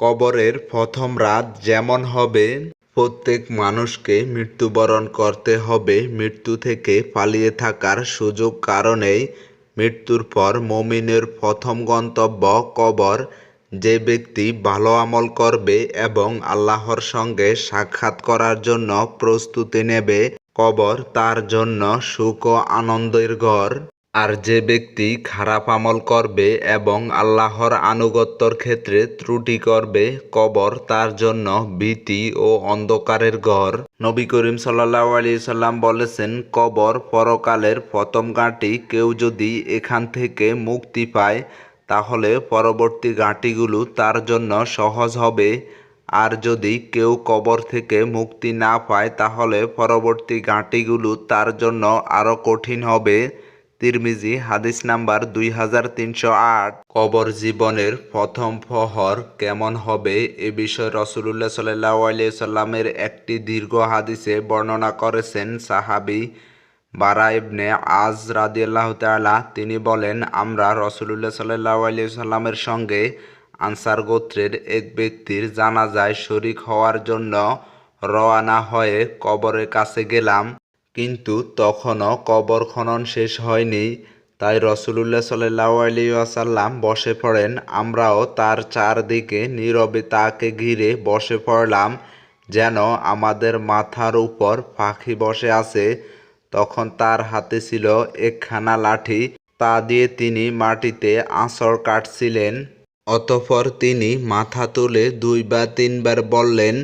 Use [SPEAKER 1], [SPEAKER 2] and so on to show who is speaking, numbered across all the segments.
[SPEAKER 1] কবরের প্রথম রাত যেমন হবে, প্রত্যেক মানুষকে মৃত্যুবরণ করতে হবে। মৃত্যু থেকে পালিয়ে থাকার সুযোগ কারণেই মৃত্যুর পর মমিনের প্রথম গন্তব্য কবর। যে ব্যক্তি ভালো আমল করবে এবং আল্লাহর সঙ্গে সাক্ষাৎ করার জন্য প্রস্তুতি নেবে, কবর তার জন্য সুখ ও আনন্দের ঘর। আর যে ব্যক্তি খারাপ আমল করবে এবং আল্লাহর আনুগত্যর ক্ষেত্রে ত্রুটি করবে, কবর তার জন্য ভীতি ও অন্ধকারের ঘর। নবী করিম সাল্লাহ আলি সাল্লাম বলেছেন, কবর পরকালের প্রথম গাঁটি কেউ যদি এখান থেকে মুক্তি পায়, তাহলে পরবর্তী গাঁটিগুলো তার জন্য সহজ হবে। আর যদি কেউ কবর থেকে মুক্তি না পায়, তাহলে পরবর্তী গাঁটিগুলো তার জন্য আরও কঠিন হবে। তিরমিজি, হাদিস নাম্বার দুই হাজার তিনশো আট। কবর জীবনের প্রথম ফহর কেমন হবে এ বিষয়ে রসুল্লাহ সাল্লাহ একটি দীর্ঘ হাদিসে বর্ণনা করেছেন সাহাবি বারা ইবনে আজ রাদিয়াল্লাহ তাআলা। তিনি বলেন, আমরা রসুলুল্লাহ সাল্লাহ সাল্লামের সঙ্গে আনসার গোত্রের এক ব্যক্তির জানাজায় শরিক হওয়ার জন্য রওয়ানা হয়ে কবরের কাছে গেলাম। কিন্তু তখনও কবর খনন শেষ হয়নি। তাই রসুলুল্লাহ সাল্লাহ আলিয়াসাল্লাম বসে পড়েন। আমরাও তার চারদিকে নীরবে তাকে ঘিরে বসে পড়লাম, যেন আমাদের মাথার উপর পাখি বসে আছে। তখন তার হাতে ছিল একখানা লাঠি, তা দিয়ে তিনি মাটিতে আঁচড় কাটছিলেন। অতঃপর তিনি মাথা তুলে দুই বা তিনবার বললেন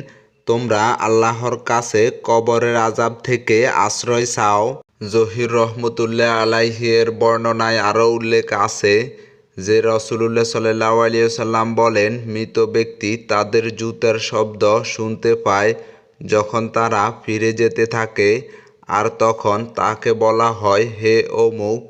[SPEAKER 1] তোমরা আল্লাহর কাছে কবরের আজাব থেকে আশ্রয় চাও। জহির রহমতুল্লাহ আলাইহির বর্ণনায় আরও উল্লেখ আছে যে রসুলুল্লাহ সাল্লাহ আলিয়াল্লাম বলেন, মৃত ব্যক্তি তাদের জুতার শব্দ শুনতে পায় যখন তারা ফিরে যেতে থাকে। আর তখন তাকে বলা হয়, হে অমুক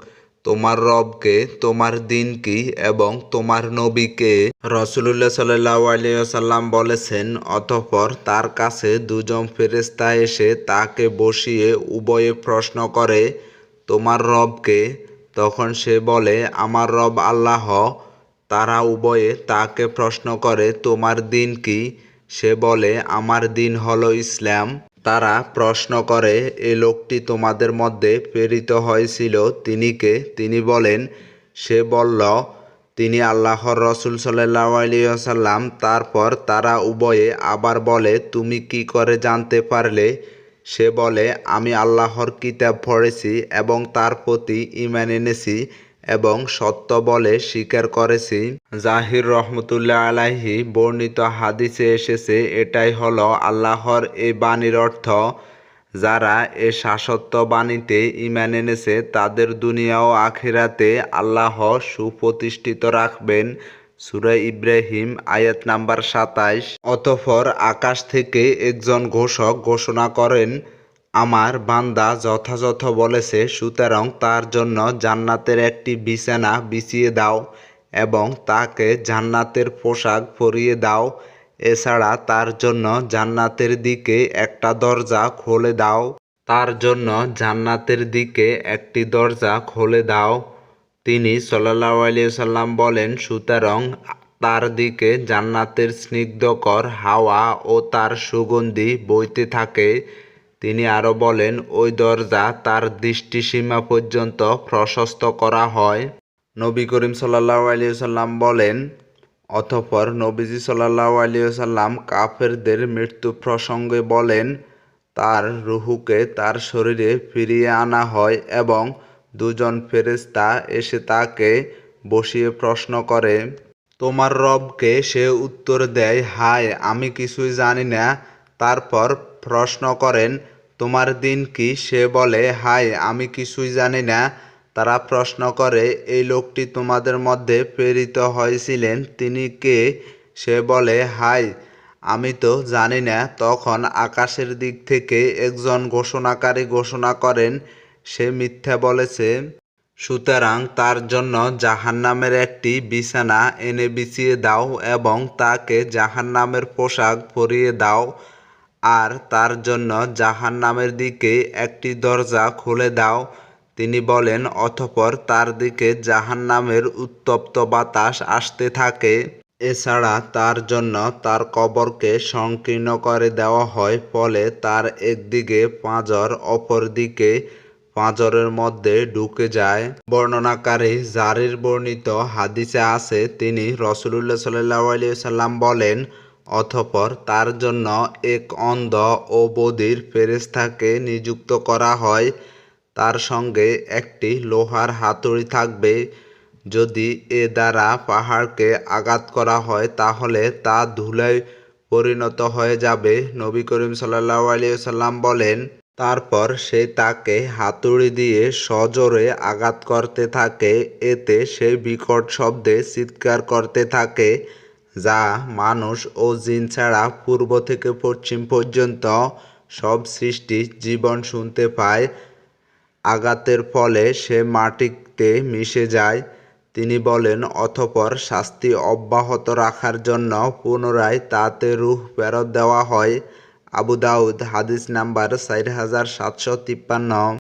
[SPEAKER 1] তোমার রবকে, তোমার দিন কি এবং তোমার নবীকে রসুল্লাহ সাল্লাহ আলিয়াল্লাম বলেছেন, অতঃপর তার কাছে দুজন ফেরেস্তা এসে তাকে বসিয়ে উভয়ে প্রশ্ন করে, তোমার রবকে? তখন সে বলে, আমার রব আল্লাহ। তারা উভয়ে তাকে প্রশ্ন করে, তোমার দিন কি? সে বলে, আমার দিন হলো ইসলাম। তারা প্রশ্ন করে, এ লোকটি তোমাদের মধ্যে প্রেরিত হয়েছিল? তিনি কে? তিনি বলেন, সে বলল, তিনি আল্লাহর রসুল সাল্লাহ আলিয়াল্লাম তারপর তারা উভয়ে আবার বলে, তুমি কি করে জানতে পারলে? সে বলে, আমি আল্লাহর কিতাব পড়েছি এবং তার প্রতি ইমান এনেছি। এবং সত্য বলে স্বীকার করেছি। জাহির রহমতুল্লাহ আলাহি বর্ণিত হাদিসে এসেছে, এটাই হলো আল্লাহর এই বাণীর অর্থ। যারা এ শাসত্ব বাণীতে ইমান এনেছে, তাদের দুনিয়া ও আখিরাতে আল্লাহ সুপ্রতিষ্ঠিত রাখবেন। সুরা ইব্রাহিম, আয়াত নাম্বার সাতাইশ। অতঃপর আকাশ থেকে একজন ঘোষক ঘোষণা করেন আমার বান্দা যথাযথ বলেছে, সুতরাং তার জন্য জান্নাতের একটি বিছানা বিছিয়ে দাও এবং তাকে জান্নাতের পোশাক পরিয়ে দাও। এছাড়া তার জন্য জান্নাতের দিকে একটা দরজা খুলে দাও। তার জন্য জান্নাতের দিকে একটি দরজা খুলে দাও। তিনি সাল্লাহ সাল্লাম বলেন, সুতরাং তার দিকে জান্নাতের স্নিগ্ধকর হাওয়া ও তার সুগন্ধি বইতে থাকে। তিনি আরও বলেন, ওই দরজা তার দৃষ্টিসীমা পর্যন্ত প্রশস্ত করা হয়। নবী করিম সাল্লাহ আলিয়াল্লাম বলেন, অতঃপর নবীজি সাল্লাহ আলিয়াল্লাম কাফেরদের মৃত্যু প্রসঙ্গে বলেন, তার রুহুকে তার শরীরে ফিরিয়ে আনা হয় এবং দুজন ফেরেস্তা এসে তাকে বসিয়ে প্রশ্ন করে, তোমার রবকে সে উত্তর দেয়, হায়, আমি কিছুই জানি না। তারপর প্রশ্ন করেন তোমার দিন কি? সে বলে হায় আমি কিছুই জানি না। তারা প্রশ্ন করে, এই লোকটি তোমাদের মধ্যে প্রেরিত হয়েছিলেন? তিনি কে? সে বলে, হাই, আমি তো জানি না। তখন আকাশের দিক থেকে একজন ঘোষণাকারী ঘোষণা করেন, সে মিথ্যা বলেছে। সুতরাং তার জন্য জাহান্নামের একটি বিছানা এনে বিছিয়ে দাও এবং তাকে জাহান্নামের পোশাক পরিয়ে দাও। আর তার জন্য জাহান্নামের দিকে একটি দরজা খুলে দাও। তিনি বলেন, অতঃপর তার দিকে জাহান্নামের উত্তপ্ত বাতাস আসতে থাকে। এছাড়া তার জন্য তার কবরকে সংকীর্ণ করে দেওয়া হয়, ফলে তার একদিকে পাঁজর, অপরদিকে পাঁজরের মধ্যে ঢুকে যায়। বর্ণনাকারী জারির বর্ণিত হাদিসে আছে, তিনি রসুলুল্লাহ সাল্লাহ আলিয়া সাল্লাম বলেন অতঃপর তার জন্য এক অন্ধ ও বধির ফেরেশতাকে নিযুক্ত করা হয়। তার সঙ্গে একটি লোহার হাতুড়ি থাকবে। যদি এ দ্বারা পাহাড়কে আঘাত করা হয়, তাহলে তা ধুলায় পরিণত হয়ে যাবে, নবী করিম সাল্লাহ সাল্লাম বলেন। তারপর সে তাকে হাতুড়ি দিয়ে সজোরে আঘাত করতে থাকে। এতে সে বিকট শব্দে চিৎকার করতে থাকে। যা মানুষ ও জিন ছাড়া পূর্ব থেকে পশ্চিম পর্যন্ত সব সৃষ্টি জীবন শুনতে পায়। আঘাতের ফলে সে মাটিতে মিশে যায়। তিনি বলেন, অতঃপর শাস্তি অব্যাহত রাখার জন্য পুনরায় তাতে রুহ ফেরত দেওয়া হয়। আবু দাউদ, হাদিস নাম্বার চার হাজার সাতশো তিপ্পান্ন।